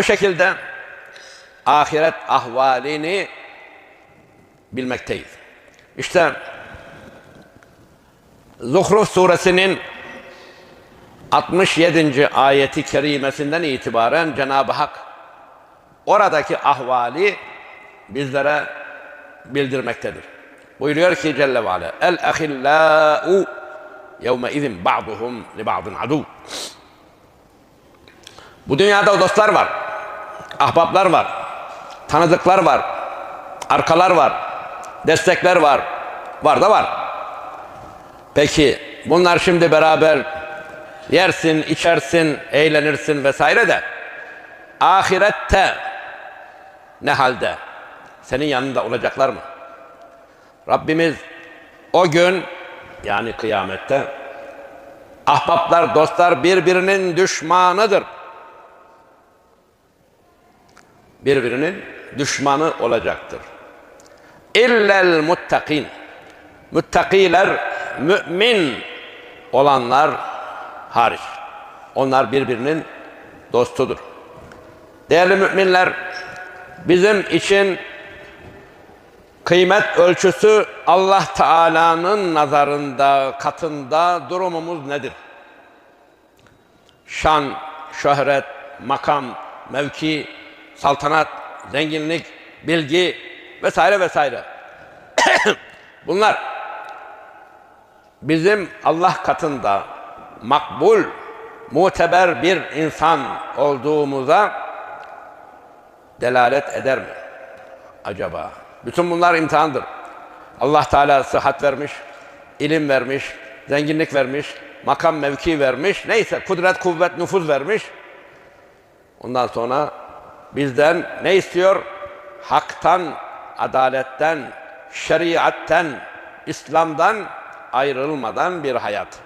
O şekilde ahiret ahvalini bilmekteyiz. İşte Zuhruf suresinin 67. ayeti kerimesinden itibaren Cenab-ı Hak oradaki ahvali bizlere bildirmektedir. Buyuruyor ki Celle ve El ahillâ'u yevme izin ba'duhum li ba'dın adu. Bu dünyada dostlar var, ahbaplar var, tanıdıklar var, arkalar var, destekler var, var da var. Peki bunlar şimdi beraber yersin, içersin, eğlenirsin vesaire de ahirette ne halde? Senin yanında olacaklar mı? Rabbimiz o gün yani kıyamette ahbaplar, dostlar birbirinin düşmanıdır. Birbirinin düşmanı olacaktır. İllel muttakin. Muttakiler mümin olanlar hariç. Onlar birbirinin dostudur. Değerli müminler, bizim için kıymet ölçüsü Allah Teala'nın nazarında, katında durumumuz nedir? Şan, şöhret, makam, mevki, saltanat, zenginlik, bilgi vesaire vesaire. Bunlar bizim Allah katında makbul, muteber bir insan olduğumuza delalet eder mi? Acaba? Bütün bunlar imtihandır. Allah Teala sıhhat vermiş, ilim vermiş, zenginlik vermiş, makam mevki vermiş, neyse kudret, kuvvet, nüfuz vermiş. Ondan sonra bizden ne istiyor? Haktan, adaletten, şeriatten, İslam'dan ayrılmadan bir hayat.